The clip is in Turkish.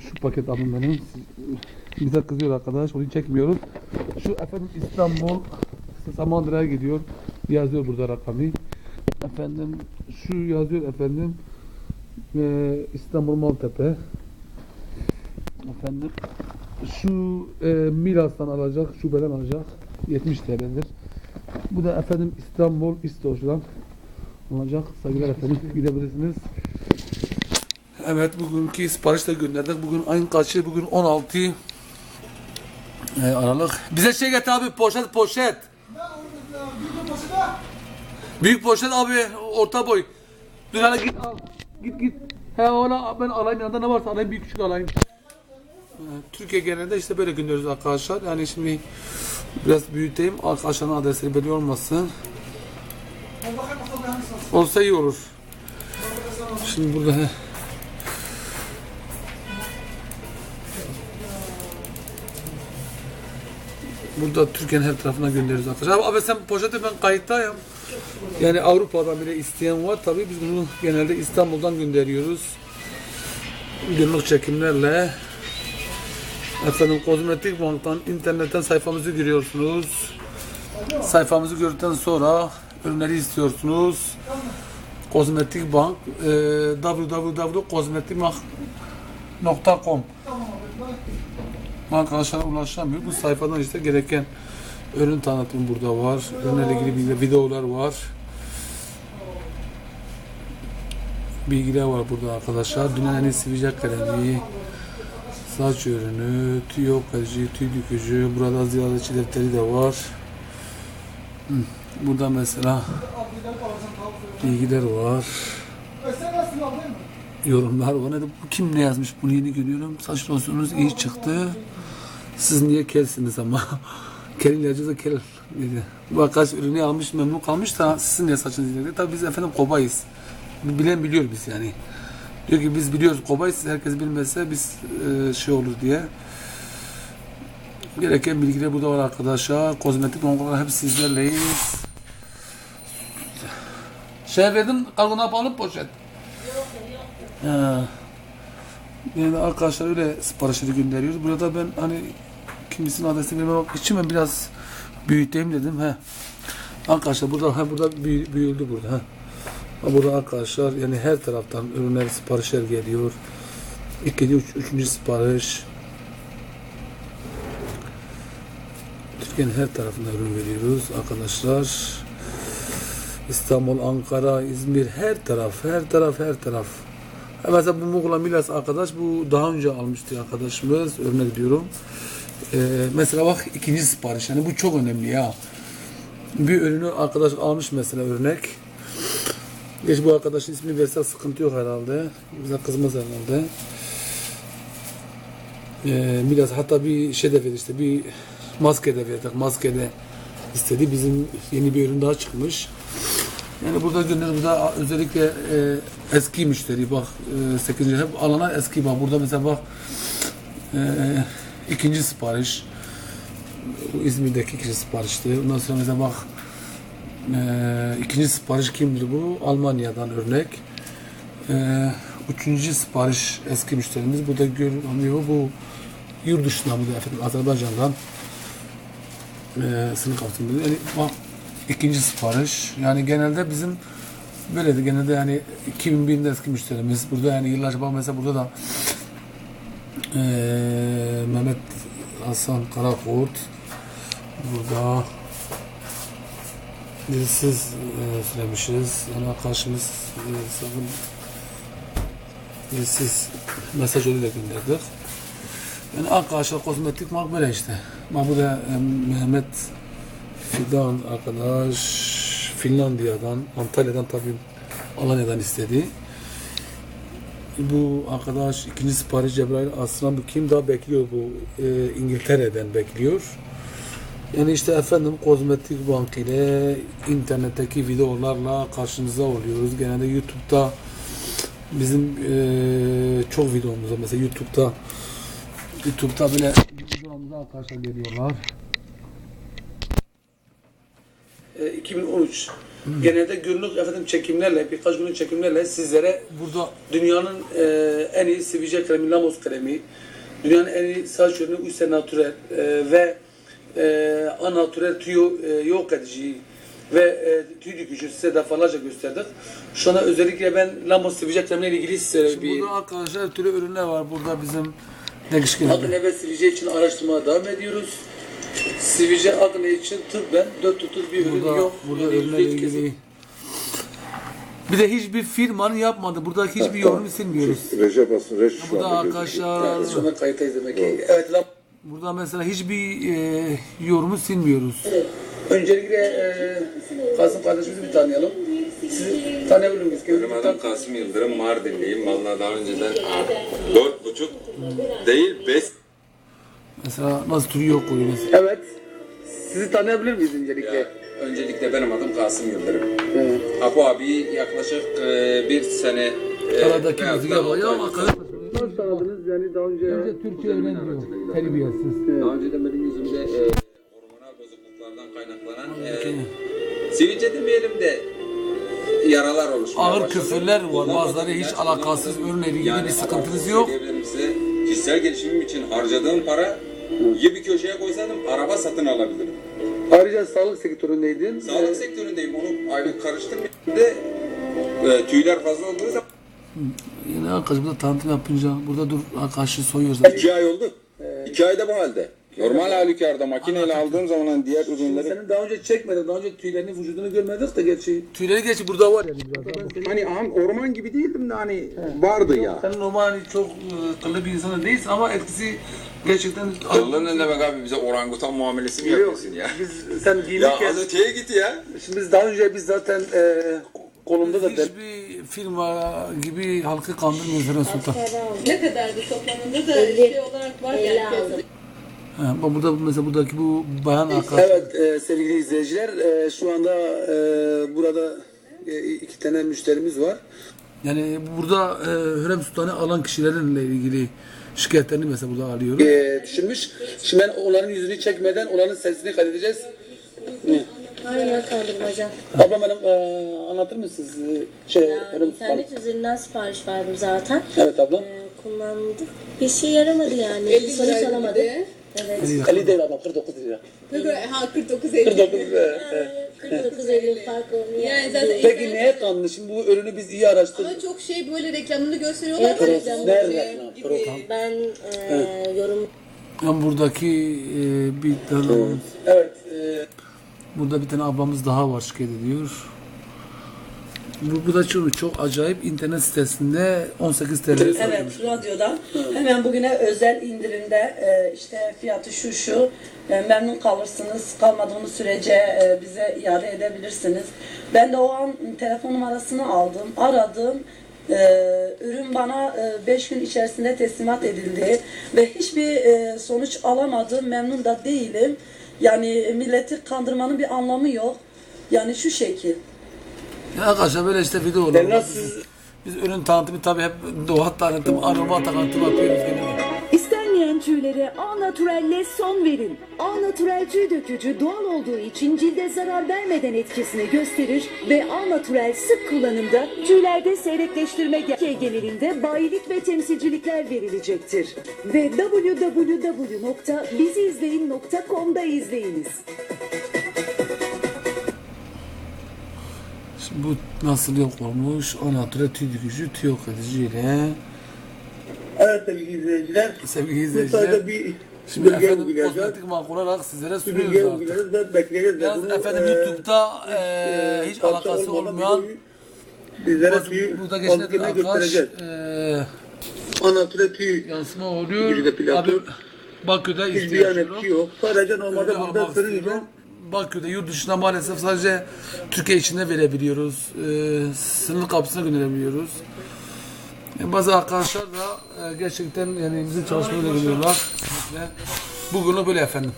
Şu paket aldım benim. Bize kızıyor arkadaş. Onu çekmiyoruz. Şu efendim İstanbul Samandıra'ya gidiyor. Yazıyor burada rakamı. Efendim şu yazıyor efendim eee, İstanbul Maltepe. Efendim şu eee Milas'tan alacak, şubeden alacak. 70 TL'dir. Bu da efendim İstanbul İstoç'dan olacak. Saygılar efendim. Gidebilirsiniz. Evet bugünkü sipariş de gönderdik. Bugün ayın kaçı? Bugün 16 e, Aralık. Bize şey getir abi poşet poşet. Büyük poşet abi orta boy. Dur hele git al. Git git. He ona ben alayım yanında ne varsa alayım büyük küçük alayım. Ee, Türkiye genelinde işte böyle gönderiyoruz arkadaşlar. Yani şimdi biraz büyüteyim. Arkadaşların adresleri belli olmasın. Olsa iyi olur. Şimdi burada Burada Türkiye'nin her tarafına gönderiyoruz arkadaşlar. Abi, abi sen poşeti ben kayıttayım. Yani Avrupa'dan bile isteyen var. Tabii biz bunu genelde İstanbul'dan gönderiyoruz. Günlük çekimlerle. Efendim Kozmetik Bank'tan internetten sayfamızı giriyorsunuz. Sayfamızı gördükten sonra ürünleri istiyorsunuz. Kozmetik Bank e, www.kozmetikbank.com Arkadaşlara ulaşamıyor. Bu sayfadan işte gereken ürün tanıtım burada var. Ürünlerle ilgili bilgi- videolar var. Bilgiler var burada arkadaşlar. Dünyanın en iyi sivilce kalemi, saç ürünü, tüy yok edici, tüy dökücü. Burada ziyaretçi defteri de var. Hı. Burada mesela bilgiler var. Yorumlar var. Bu kim ne yazmış? Bunu yeni görüyorum. Saç losyonunuz iyi çıktı. Siz niye kelsiniz ama? kel ilacı da kel. dedi. Bu arkadaş ürünü almış memnun kalmış da sizin niye saçınız dedi. Tabii biz efendim kobayız. Bilen biliyor biz yani. Diyor ki biz biliyoruz kobayız. Herkes bilmezse biz e, şey olur diye. Gereken bilgiler burada var arkadaşlar. Kozmetik noktalar hep sizlerleyiz. Şey verdim kargona yapalım poşet. Ha. Yani arkadaşlar öyle siparişleri gönderiyoruz. Burada ben hani kimisinin adresini vermemek için ben biraz büyüteyim dedim. He. Arkadaşlar burada ha burada büyü- büyüldü burada. Ha, Burada arkadaşlar yani her taraftan ürünler siparişler geliyor. İkinci, üç, üçüncü sipariş. Türkiye'nin her tarafında ürün veriyoruz arkadaşlar. İstanbul, Ankara, İzmir her taraf, her taraf, her taraf. Mesela bu Muğla Milas arkadaş bu daha önce almıştı arkadaşımız örnek diyorum. Ee, mesela bak ikinci sipariş yani bu çok önemli ya. Bir ürünü arkadaş almış mesela örnek. Geç bu arkadaşın ismini verse sıkıntı yok herhalde. Bize kızmaz herhalde. Ee, Milas hatta bir şey de verdi işte bir maske de verdik. Maske de istedi. Bizim yeni bir ürün daha çıkmış. Yani burada gönder burada özellikle e, eski müşteri bak e, 8. hep alana eski bak burada mesela bak e, ikinci sipariş bu İzmir'deki ikinci siparişti. Ondan sonra mesela bak e, ikinci sipariş kimdir bu? Almanya'dan örnek. E, üçüncü sipariş eski müşterimiz. Burada görünüyor bu yurt dışından bu da efendim Azerbaycan'dan e, sınıf altında. Yani bak ikinci sipariş. Yani genelde bizim böyleydi. Genelde yani 2001'de eski müşterimiz. Burada yani yıllarca bak mesela burada da e, Mehmet Hasan Karakurt burada dilsiz e, söylemişiz. Yani karşımız e, sakın dilsiz mesaj yoluyla gönderdik. Yani arkadaşlar kozmetik mark böyle işte. Bak bu da e, Mehmet Fidan arkadaş Finlandiya'dan, Antalya'dan tabii Alanya'dan istedi. Bu arkadaş ikinci sipariş Cebrail Aslan bu kim daha bekliyor bu e, İngiltere'den bekliyor. Yani işte efendim kozmetik bank ile internetteki videolarla karşınıza oluyoruz. Genelde YouTube'da bizim e, çok videomuzda mesela YouTube'da YouTube'da bile videomuza arkadaşlar geliyorlar. E, 2013 genelde günlük efendim çekimlerle, birkaç günlük çekimlerle sizlere Burada dünyanın e, en iyi sivilce kremi, Lamos kremi, dünyanın en iyi saç ürünü Üste Natural e, ve e, Anatural tüy e, yok edici ve e, tüy dökücü size defalarca gösterdik. Şu anda özellikle ben Lamos sivilce kremiyle ilgili size bir burada arkadaşlar türlü ürünler var. Burada bizim değişik akne ve sivilce için araştırmaya devam ediyoruz. Sivilce akne için tıbben dört tutur bir ürün Burada, yok. burada Yani kesin. ilgili. Bir de hiçbir firmanın yapmadı. Burada hiçbir yorum silmiyoruz. Recep Asın, Reş şu Burada arkadaşlar Evet, kayıttayız demek ki. Evet, Lamos burada mesela hiçbir e, yorumu silmiyoruz. Öncelikle e, Kasım kardeşimizi bir tanıyalım. Sizi tanıyabilir miyiz? Benim adım Kasım Yıldırım, Mardinliyim. Vallahi daha önceden dört buçuk değil beş Mesela nasıl türü yok koyuyor mesela. Evet. Sizi tanıyabilir miyiz öncelikle? Ya, öncelikle benim adım Kasım Yıldırım. Evet. Apo abi yaklaşık e, bir sene e, Aradaki veyahut müziğe da bak. Ya altı ay- arkadaşlar. Nasıl tanıdınız yani daha önce? Türkçe öğreniyor. Terbiyesiz. Daha önceden benim yüzümde e, hormonal bozukluklardan kaynaklanan e, sivilce demeyelim de yaralar oluşmaya Ağır başladı. küfürler var. Bazıları hiç alakasız kullanmadım. ürünle ilgili bir sıkıntınız yok. Kişisel gelişimim için harcadığım para iyi bir köşeye koysaydım araba satın alabilirim. Ayrıca sağlık sektöründeydin. Sağlık Ee, sektöründeyim. Onu ayrı karıştırmayayım. De e, tüyler fazla olduğu zaman Yine arkadaş burada tanıtım yapınca burada dur arkadaşı soyuyoruz. İki ay oldu. İki ayda bu halde. Normal halükarda makineyle aldığım zaman hani diğer ürünleri Senin daha önce çekmedin, daha önce tüylerini, vücudunu görmedik de gerçi. Tüyleri geç burada var yani biraz. hani am- orman gibi değildim de hani vardı ya. Sen normal hani çok e, kıllı bir insan değilsin ama etkisi gerçekten... Kıllı ne demek abi bize orangutan muamelesi mi yapıyorsun ya? Biz, sen Ya giyinirken, az öteye git ya. şimdi biz daha önce biz zaten e, kolumda da... Hiçbir firma gibi halkı kandırmıyor Seren Sultan. Ne kadardı toplamında da şey olarak var yani piyasada. Bak burada mesela buradaki bu bayan arkadaş. Evet e, sevgili izleyiciler e, şu anda e, burada e, iki tane müşterimiz var. Yani burada e, Hürrem Sultan'ı alan kişilerle ilgili şikayetlerini mesela burada alıyoruz. E, düşünmüş. Şimdi ben onların yüzünü çekmeden onların sesini kaydedeceğiz. Aynen kaldırmaca. Ablam benim e, anlatır mısınız? E, Şey, benim- İnternet üzerinden sipariş verdim zaten. Evet ablam. Ee, kullandık. Bir şey yaramadı yani. 50 Sonuç alamadık. Evet. 50 değil ablam 49 lira. Ha 49 49 50. lira. evet. 49 Eylül fark olmuyor. Yani zaten Peki neye kandı? Şimdi bu ürünü biz iyi araştırdık. Ama çok şey böyle reklamını gösteriyorlar. Evet, reklam. şey Nerede? gibi. Program. Ben e, yorum Yani buradaki e, bir tane Evet. E, burada bir tane ablamız daha var şikayet ediyor. Bu, bu da çok, çok acayip internet sitesinde 18 TL Evet, radyodan. Hemen bugüne özel indirimde e, işte fiyatı şu şu e, memnun kalırsınız. Kalmadığınız sürece e, bize iade edebilirsiniz. Ben de o an telefon numarasını aldım, aradım. E, ürün bana 5 gün içerisinde teslimat edildi ve hiçbir e, sonuç alamadım. Memnun da değilim. Yani milleti kandırmanın bir anlamı yok. Yani şu şekil. Ya arkadaşlar böyle işte video olur. Berna siz Biz ürün tanıtımı tabii hep doğa tanıtım, aroma tanıtım yapıyoruz genelde. İstenmeyen tüylere A Naturel'le son verin. A Naturel tüy dökücü doğal olduğu için cilde zarar vermeden etkisini gösterir ve A Naturel sık kullanımda tüylerde seyrekleştirme Türkiye genelinde bayilik ve temsilcilikler verilecektir. Ve www.biziizleyin.com'da izleyiniz. Bu nasıl yok olmuş? Anatole tüy tüy yok ediciyle. Evet sevgili izleyiciler. Sevgili Bu izleyiciler. bir Şimdi bilgiye efendim uyguleyeceğiz. kozmetik marka olarak sizlere sunuyoruz artık. ve bekleyeceğiz. Yalnız Bunu, efendim e, YouTube'da e, e, hiç alakası olmayan Bizlere tüyü burada geçen orijinal arkadaş e, Anatole tüy yansıma oluyor. Bir. Abi, Bakü'de hiçbir ihtiyaç yan yok. Sadece normalde burada sürünce. Bakü'de yurt dışında maalesef sadece Türkiye içinde verebiliyoruz. Ee, sınır kapısına gönderebiliyoruz. E, bazı arkadaşlar da e, gerçekten yani bizim çalışmayı görüyorlar. Bugünü böyle efendim.